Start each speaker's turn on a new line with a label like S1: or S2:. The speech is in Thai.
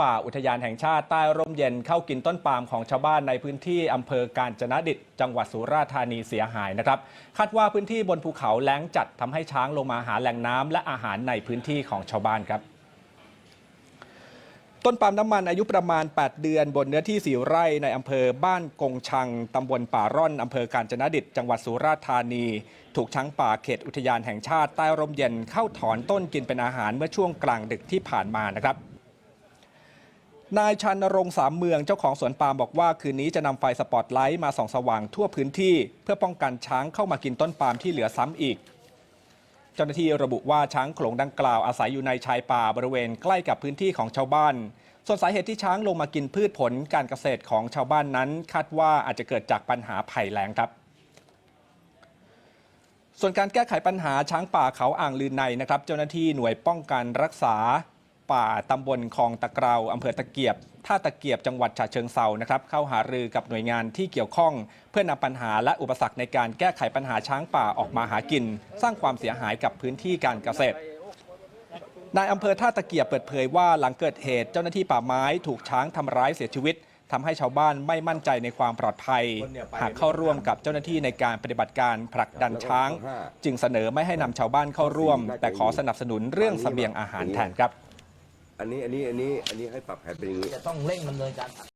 S1: ป่าอุทยานแห่งชาติใต้ร่มเย็นเข้ากินต้นปาล์มของชาวบ้านในพื้นที่อำเภอกาญจนดิตจังหวัดสุราษฎร์ธานีเสียหายนะครับ คาดว่าพื้นที่บนภูเขาแล้งจัดทำให้ช้างลงมาหาแหล่งน้ำและอาหารในพื้นที่ของชาวบ้านครับต้นปาล์มน้ำมันอายุประมาณ 8 เดือนบนเนื้อที่ 4 ไร่ในอำเภอบ้านกงชังตำบลป่าร่อนอำเภอกาญจนดิตจังหวัดสุราษฎร์ธานี ถูกช้างป่าเขตอุทยานแห่งชาติใต้ร่มเย็นเข้าถอนต้นกินเป็นอาหารเมื่อช่วงกลางดึกที่ผ่านมานะครับ นายชันรงสามเมืองเจ้าของสวนปาล์มบอกว่าคืนนี้จะนำไฟสปอตไลท์มาส่องสว่างทั่วพื้นที่ เพื่อป้องกันช้างเข้ามากินต้นปาล์มที่เหลือซ้ำอีก เจ้าหน้าที่ระบุว่าช้างโขลงดังกล่าวอาศัยอยู่ในชายป่าบริเวณใกล้กับพื้นที่ของชาวบ้าน ส่วนสาเหตุที่ช้างลงมากินพืชผลการเกษตรของชาวบ้านนั้น คาดว่าอาจจะเกิดจากปัญหาภัยแล้งครับส่วนการแก้ไขปัญหาช้างป่าเขาอ่างลืนในนะครับ เจ้าหน้าที่หน่วยป้องกันรักษา ป่าตำบลคลองตะเกราอำเภอตะเกียบท่าตะเกียบจังหวัดฉะเชิงเซานะครับเข้าหารือกับหน่วยงานที่เกี่ยวข้อง เพื่อนำปัญหาและอุปสรรคในการแก้ไขปัญหาช้างป่าออกมาหากิน สร้างความเสียหายกับพื้นที่การเกษตรนายอำเภอท่าตะเกียบเปิดเผยว่าหลังเกิดเหตุเจ้าหน้าที่ป่าไม้ถูกช้างทำร้ายเสียชีวิตทำให้ชาวบ้านไม่มั่นใจในความปลอดภัย หากเข้าร่วมกับเจ้าหน้าที่ในการปฏิบัติการผลักดันช้าง จึงเสนอไม่ให้นำชาวบ้านเข้าร่วม แต่ขอสนับสนุนเรื่องสเสบียงอาหารแทนครับ
S2: อันนี้อันนี้อันนี้อันนี้ให้ปรับแผนเป็นอย่างนี้
S3: จะต้องเร่งดำเนินการ